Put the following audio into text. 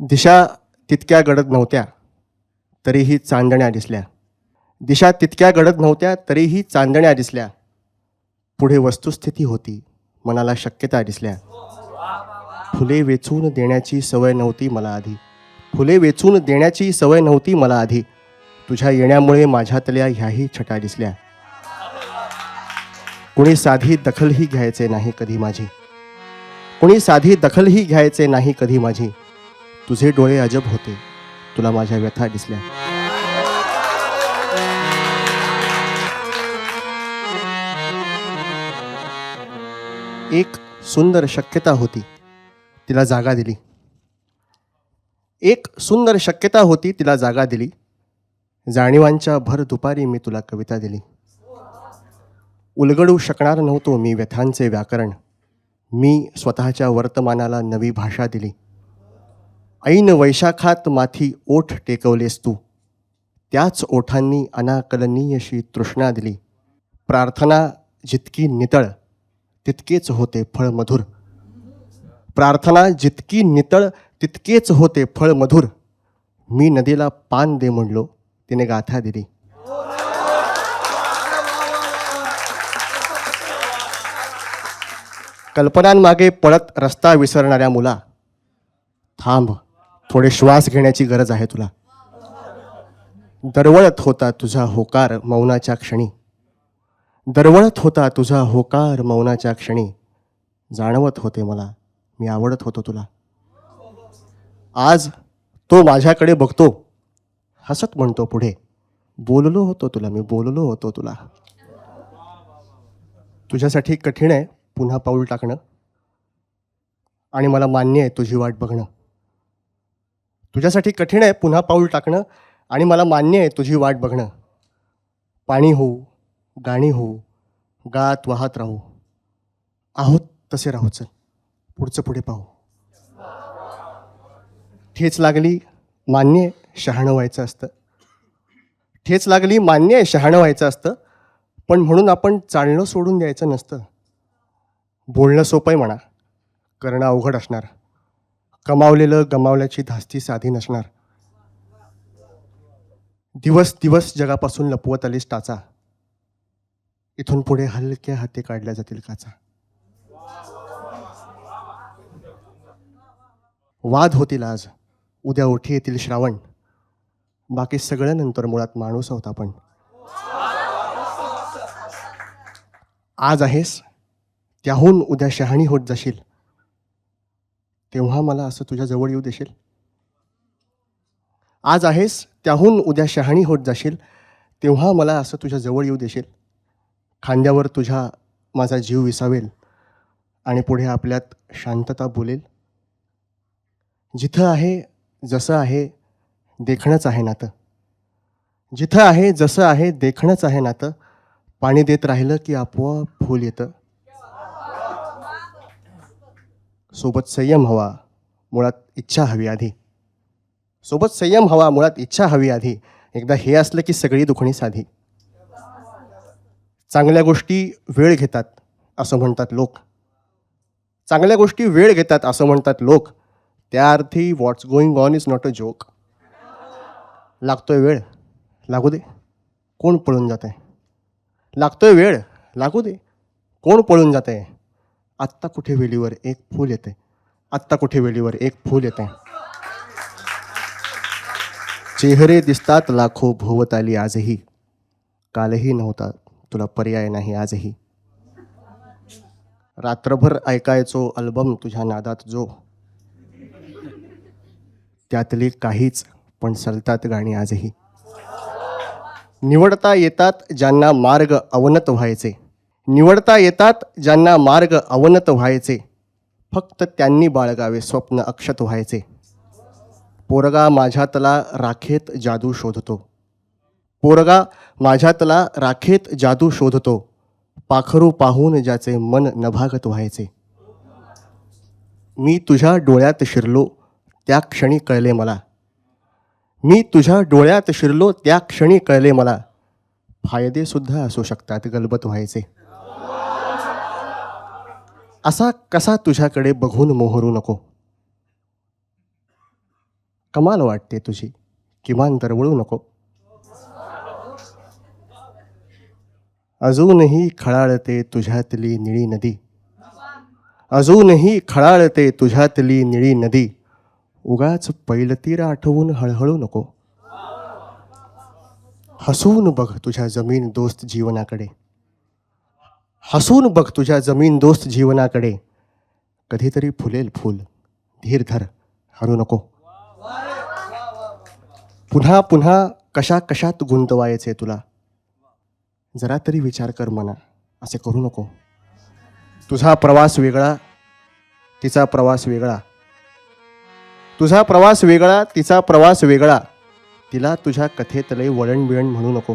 दिशा तितक्या गडद नव्हत्या तरीही चांदण्या दिसल्या. दिशा तितक्या गडद नव्हत्या तरीही चांदण्या दिसल्या. पुढे वस्तुस्थिती होती मनाला शक्यता दिसल्या. फुले वेचून देण्याची सवय नव्हती मला आधी. फुले वेचून देण्याची सवय नव्हती मला आधी. तुझ्या येण्यामुळे माझ्यातल्या ह्याही छटा दिसल्या. कुणी साधी दखलही घ्यायचे नाही कधी माझी. कुणी साधी दखलही घ्यायचे नाही कधी माझी. तुझे डोळे अजब होते. तुला माझ्या व्यथा दिसल्या. एक सुंदर शक्यता होती. तिला जागा दिली. एक सुंदर शक्यता होती तिला जागा दिली. जाणीवांच्या भर दुपारी मी तुला कविता दिली. उलगडू शकणार नव्हतो मी व्यथांचे व्याकरण. मी स्वतःच्या वर्तमानाला नवी भाषा दिली. ऐन वैशाखात माथी ओठ टेकवलेस तू. त्याच ओठांनी अनाकलनीयशी तृष्णा दिली. प्रार्थना जितकी नितळ तितकेच होते फळ मधुर प्रार्थना जितकी नितळ तितकेच होते फळ मधुर मी नदीला पान दे म्हणलो तिने गाथा दिली. कल्पनांमागे पळत रस्ता विसरणाऱ्या मुला. थांब. थोडे श्वास घेण्याची गरज आहे तुला. दरवळत होता तुझा होकार मौनाच्या क्षणी. दरवळत होता तुझा होकार मौनाच्या क्षणी. जाणवत होते मला. मी आवडत होतो तुला. आज तो माझ्याकडे बघतो. हसत म्हणतो पुढे. बोललो होतो तुला मी बोललो होतो तुला. तुझ्यासाठी कठीण आहे पुन्हा पाऊल टाकणं. आणि मला मान्य आहे तुझी वाट बघणं. तुझ्यासाठी कठीण आहे पुन्हा पाऊल टाकणं आणि मला मान्य आहे तुझी वाट बघणं. पाणी होऊ गाणी होऊ गात वाहत राहू. आहोत तसे राहू चल. पुढचं पुढे पाहू. ठेच लागली मान्य आहे, शहाणं व्हायचं असतं. ठेच लागली मान्य आहे शहाणं व्हायचं असतं. पण म्हणून आपण चालणं सोडून द्यायचं नसतं. बोलणं सोपं आहे म्हणा. करणं अवघड असणार. कमावलेलं गमावल्याची धास्ती साधी नसणार. दिवस दिवस जगापासून लपवत आलीस टाचा. इथून पुढे हलक्या हाती काढल्या जातील काचा. वाद होतील आज. उद्या ओठी येतील श्रावण. बाकी सगळं नंतर मुळात माणूस आहोत आपण आज आहेस त्याहून उद्या शहाणी होत जाशील. तेव्हा मला असं तुझ्या जवळ येऊ देशील? आज आहेस त्याहून उद्या शहाणी होत जाशील. तेव्हा मला असं तुझ्या जवळ येऊ देशील. खांद्यावर तुझ्या माझा जीव विसावेल आणि पुढे आपल्यात शांतता बोलेल. जिथं आहे जसं आहे देखणंच आहे नातं. जिथं आहे जसं आहे देखणंच आहे नातं. पाणी देत राहिलं की आपोआप फूल येतं. सोबत संयम हवा मुळात इच्छा हवी आधी. सोबत संयम हवा मुळात इच्छा हवी आधी. एकदा हे असलं की सगळी दुखणी साधी. चांगल्या गोष्टी वेळ घेतात असं म्हणतात लोक. चांगल्या गोष्टी वेळ घेतात असं म्हणतात लोक. त्या अर्थी what's going on is not a joke लागतोय वेळ लागू दे. कोण पळून जात आहे लागतोय वेळ लागू दे. कोण पळून जात आहे आत्ता कुठे वेलीवर एक फूल येते. आत्ता कुठे वेलीवर एक फूल येते. चेहरे दिसतात लाखो भोवताली आजही. कालही नव्हता तुला पर्याय नाही आजही. रात्रभर ऐकायचो अल्बम तुझ्या नादात जो. त्यातली काहीच पण सलतात गाणी आजही. निवडता येतात ज्यांना मार्ग अवनत व्हायचे. निवडता येतात ज्यांना मार्ग अवनत व्हायचे. फक्त त्यांनी बाळगावे स्वप्न अक्षत व्हायचे. पोरगा माझ्यातला राखेत जादू शोधतो. पोरगा माझ्यातला राखेत जादू शोधतो. पाखरू पाहून ज्याचे मन नभागत व्हायचे. मी तुझ्या डोळ्यात शिरलो त्या क्षणी कळले मला. मी तुझ्या डोळ्यात शिरलो त्या क्षणी कळले मला. फायदेसुद्धा असू शकतात गलबत व्हायचे. असा कसा तुझ्याकडे बघून मोहरू नको? कमाल वाटते तुझी. किमान दरवळू नको. अजूनही खळाळते तुझ्यातली निळी नदी. अजूनही खळाळते तुझ्यातली निळी नदी. उगाच पैलतीर आठवून हळहळू नको. हसून बघ तुझ्या जमीन दोस्त जीवनाकडे. हसून बघ तुझ्या जमीन दोस्त जीवनाकडे. कधीतरी फुलेल फूल धीर धर हरू नको. पुन्हा पुन्हा कशा कशात गुंतवायचे तुला? जरा तरी विचार कर मना असे करू नको. तुझा प्रवास वेगळा तिचा प्रवास वेगळा. तुझा प्रवास वेगळा तिचा प्रवास वेगळा. तिला तुझ्या कथेतले वळण बिळण म्हणू नको.